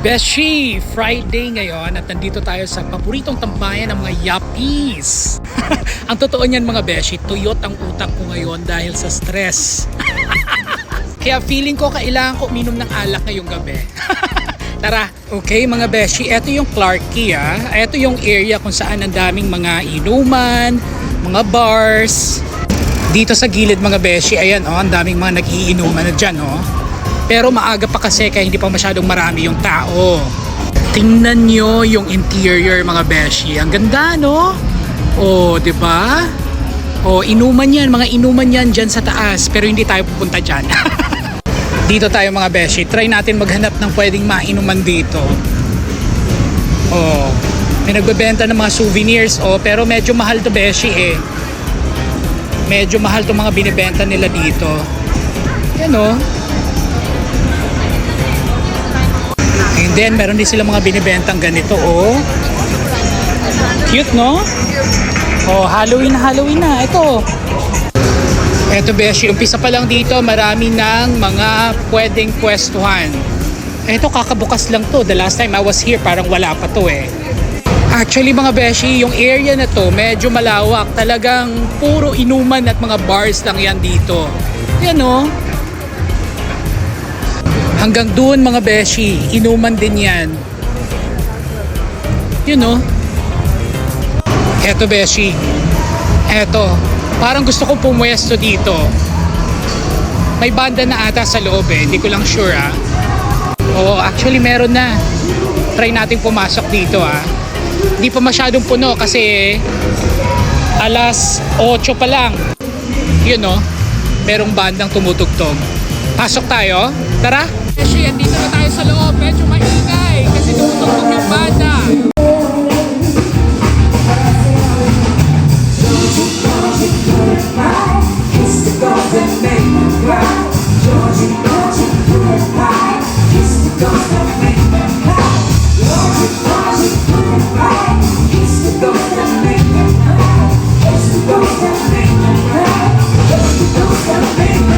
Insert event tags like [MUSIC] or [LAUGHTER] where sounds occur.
Beshi, Friday ngayon at nandito tayo sa paboritong tambayan ng mga yappies. [LAUGHS] ang totoo niyan mga Beshi, tuyot ang utak ko ngayon dahil sa stress. [LAUGHS] Kaya feeling ko kailangan ko uminom ng alak ngayong gabi. [LAUGHS] Tara, okay mga Beshi, ito yung Clarky ah. Ito yung area kung saan ang daming mga inuman, mga bars. Dito sa gilid mga Beshi, ayan oh, ang daming mga nagiinuman na dyan oh. Pero maaga pa kasi kaya hindi pa masyadong marami yung tao. Tingnan nyo yung interior mga beshi. Ang ganda no? Oh, 'di ba? Oh, inuman 'yan, mga inuman 'yan diyan sa taas, pero hindi tayo pupunta diyan. [LAUGHS] dito tayo mga beshi. Try natin maghanap ng pwedeng mainuman dito. Oh, may nagbebenta ng mga souvenirs oh, pero medyo mahal to beshi eh. Medyo mahal to mga binibenta nila dito. Yan oh. Then, meron din sila mga binibentang ganito, oh. Cute, no? Oh, Halloween, Halloween na. Ito. Ito, Beshi. Umpisa pa lang dito, marami ng mga pwedeng pwestuhan. Ito, kakabukas lang to. The last time I was here, parang wala pa to eh. Actually, mga Beshi, yung area na to, medyo malawak. Talagang puro inuman at mga bars lang yan dito. Yan, oh. Hanggang doon mga beshi, inuman din yan. Yun know? Eto beshi. Eto. Parang gusto ko pumwesto dito. May banda na ata sa loob eh. Hindi ko lang sure ah. Oo, actually meron na. Try natin pumasok dito ah. Hindi pa masyadong puno kasi alas 8 pa lang. Yun no? Merong bandang tumutugtog. Pasok tayo? Tara! Actually, andito na tayo sa loob. Medyo maingay kasi tumutugtog yung banda. It's the ghost that made me cry. It's the ghost that made me